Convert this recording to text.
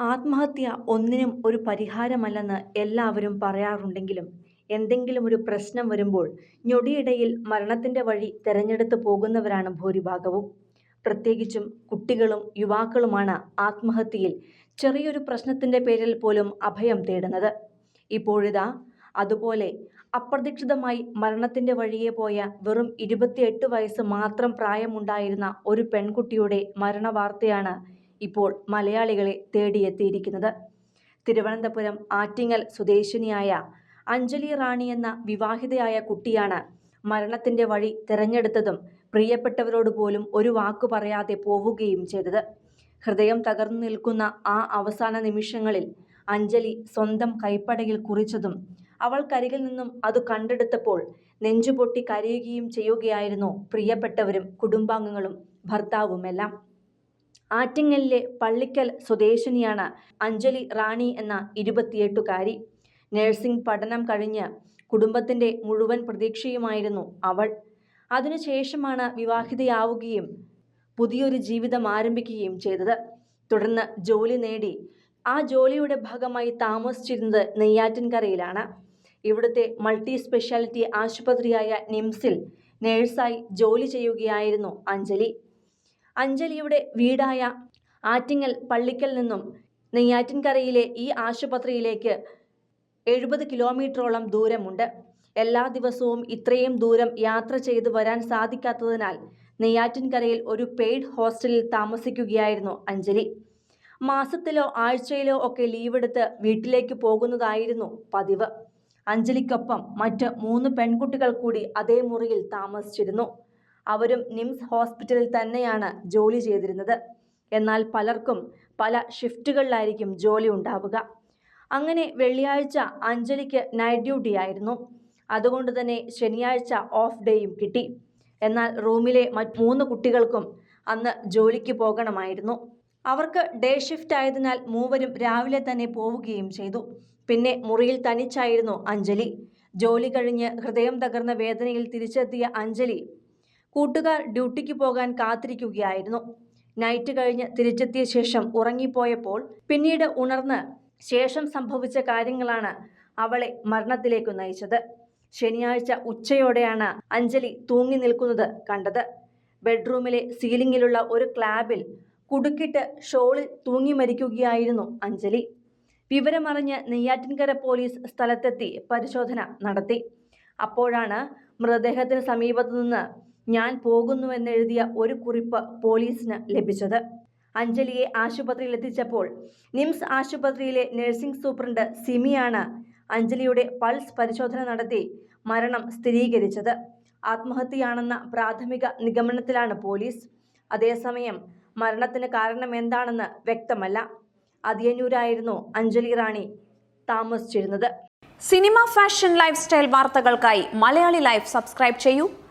ആത്മഹത്യ ഒന്നിനും ഒരു പരിഹാരമല്ലെന്ന് എല്ലാവരും പറയാറുണ്ടെങ്കിലും എന്തെങ്കിലും ഒരു പ്രശ്നം വരുമ്പോൾ ഞൊടിയിടയിൽ മരണത്തിന്റെ വഴി തെരഞ്ഞെടുത്തു പോകുന്നവരാണ് ഭൂരിഭാഗവും. പ്രത്യേകിച്ചും കുട്ടികളും യുവാക്കളുമാണ് ആത്മഹത്യയിൽ ചെറിയൊരു പ്രശ്നത്തിന്റെ പേരിൽ പോലും അഭയം തേടുന്നത്. ഇപ്പോഴിതാ അതുപോലെ അപ്രതീക്ഷിതമായി മരണത്തിന്റെ വഴിയെ പോയ വെറും ഇരുപത്തിയെട്ട് വയസ്സ് മാത്രം പ്രായമുണ്ടായിരുന്ന ഒരു പെൺകുട്ടിയുടെ മരണവാർത്തയാണ് ഇപ്പോൾ മലയാളികളെ തേടിയെത്തിയിരിക്കുന്നത്. തിരുവനന്തപുരം ആറ്റിങ്ങൽ സ്വദേശിനിയായ അഞ്ജലി റാണി എന്ന വിവാഹിതയായ കുട്ടിയാണ് മരണത്തിന്റെ വഴി തിരഞ്ഞെടുത്തതും പ്രിയപ്പെട്ടവരോട് പോലും ഒരു വാക്കു പറയാതെ പോവുകയും ചെയ്തത്. ഹൃദയം തകർന്നു നിൽക്കുന്ന ആ അവസാന നിമിഷങ്ങളിൽ അഞ്ജലി സ്വന്തം കൈപ്പടയിൽ കുറിച്ചതും അവൾക്കരികിൽ നിന്നും അത് കണ്ടെടുത്തപ്പോൾ നെഞ്ചുപൊട്ടി കരയുകയും ചെയ്യുകയായിരുന്നു പ്രിയപ്പെട്ടവരും കുടുംബാംഗങ്ങളും ഭർത്താവുമെല്ലാം. ആറ്റിങ്ങലിലെ പള്ളിക്കൽ സ്വദേശിനിയാണ് അഞ്ജലി റാണി എന്ന ഇരുപത്തിയെട്ടുകാരി. നഴ്സിംഗ് പഠനം കഴിഞ്ഞ് കുടുംബത്തിന്റെ മുഴുവൻ പ്രതീക്ഷയുമായിരുന്നു അവൾ. അതിനുശേഷമാണ് വിവാഹിതയാവുകയും പുതിയൊരു ജീവിതം ആരംഭിക്കുകയും ചെയ്തത്. തുടർന്ന് ജോലി നേടി ആ ജോലിയുടെ ഭാഗമായി താമസിച്ചിരുന്നത് നെയ്യാറ്റിൻകരയിലാണ്. ഇവിടുത്തെ മൾട്ടി സ്പെഷ്യാലിറ്റി ആശുപത്രിയായ നിംസിൽ നേഴ്സായി ജോലി ചെയ്യുകയായിരുന്നു അഞ്ജലി. അഞ്ജലിയുടെ വീടായ ആറ്റിങ്ങൽ പള്ളിക്കൽ നിന്നും നെയ്യാറ്റിൻകരയിലെ ഈ ആശുപത്രിയിലേക്ക് എഴുപത് കിലോമീറ്ററോളം ദൂരമുണ്ട്. എല്ലാ ദിവസവും ഇത്രയും ദൂരം യാത്ര ചെയ്ത് വരാൻ സാധിക്കാത്തതിനാൽ നെയ്യാറ്റിൻകരയിൽ ഒരു പെയ്ഡ് ഹോസ്റ്റലിൽ താമസിക്കുകയായിരുന്നു അഞ്ജലി. മാസത്തിലോ ആഴ്ചയിലോ ഒക്കെ ലീവെടുത്ത് വീട്ടിലേക്ക് പോകുന്നതായിരുന്നു പതിവ്. അഞ്ജലിക്കൊപ്പം മറ്റ് മൂന്ന് പെൺകുട്ടികൾ കൂടി അതേ മുറിയിൽ താമസിച്ചിരുന്നു. അവരും നിംസ് ഹോസ്പിറ്റലിൽ തന്നെയാണ് ജോലി ചെയ്തിരുന്നത്. എന്നാൽ പലർക്കും പല ഷിഫ്റ്റുകളിലായിരിക്കും ജോലി ഉണ്ടാവുക. അങ്ങനെ വെള്ളിയാഴ്ച അഞ്ജലിക്ക് നൈറ്റ് ഡ്യൂട്ടി ആയിരുന്നു അതുകൊണ്ട് തന്നെ ശനിയാഴ്ച ഓഫ് ഡേയും കിട്ടി. എന്നാൽ റൂമിലെ മറ്റ് മൂന്ന് കുട്ടികൾക്കും അന്ന് ജോലിക്ക് പോകണമായിരുന്നു. അവർക്ക് ഡേ ഷിഫ്റ്റ് ആയതിനാൽ മൂവരും രാവിലെ തന്നെ പോവുകയും ചെയ്തു. പിന്നെ മുറിയിൽ തനിച്ചായിരുന്നു അഞ്ജലി. ജോലി കഴിഞ്ഞ് ഹൃദയം തകർന്ന വേദനയിൽ തിരിച്ചെത്തിയ അഞ്ജലി കൂട്ടുകാർ ഡ്യൂട്ടിക്ക് പോകാൻ കാത്തിരിക്കുകയായിരുന്നു. നൈറ്റ് കഴിഞ്ഞ് തിരിച്ചെത്തിയ ശേഷം ഉറങ്ങിപ്പോയപ്പോൾ പിന്നീട് ഉണർന്ന് ശേഷം സംഭവിച്ച കാര്യങ്ങളാണ് അവളെ മരണത്തിലേക്ക് നയിച്ചത്. ശനിയാഴ്ച ഉച്ചയോടെയാണ് അഞ്ജലി തൂങ്ങി നിൽക്കുന്നത് കണ്ടത്. ബെഡ്റൂമിലെ സീലിംഗിലുള്ള ഒരു ക്ലാബിൽ കുടുക്കിട്ട് ഷോളിൽ തൂങ്ങി മരിക്കുകയായിരുന്നു അഞ്ജലി. വിവരമറിഞ്ഞ് നെയ്യാറ്റിൻകര പോലീസ് സ്ഥലത്തെത്തി പരിശോധന നടത്തി. അപ്പോഴാണ് മൃതദേഹത്തിന് സമീപത്തുനിന്ന് ഞാൻ പോകുന്നുവെന്നെഴുതിയ ഒരു കുറിപ്പ് പോലീസിന് ലഭിച്ചത്. അഞ്ജലിയെ ആശുപത്രിയിൽ എത്തിച്ചപ്പോൾ നിംസ് ആശുപത്രിയിലെ നഴ്സിംഗ് സൂപ്രണ്ട് സിമിയാണ് അഞ്ജലിയുടെ പൾസ് പരിശോധന നടത്തി മരണം സ്ഥിരീകരിച്ചത്. ആത്മഹത്യയാണെന്ന പ്രാഥമിക നിഗമനത്തിലാണ് പോലീസ്. അതേസമയം മരണത്തിന് കാരണം എന്താണെന്ന് വ്യക്തമല്ല. അതിയന്നൂരായിരുന്നു അഞ്ജലി റാണി താമസിച്ചിരുന്നത്. സിനിമ ഫാഷൻ ലൈഫ് സ്റ്റൈൽ വാർത്തകൾക്കായി മലയാളി ലൈഫ് സബ്സ്ക്രൈബ് ചെയ്യൂ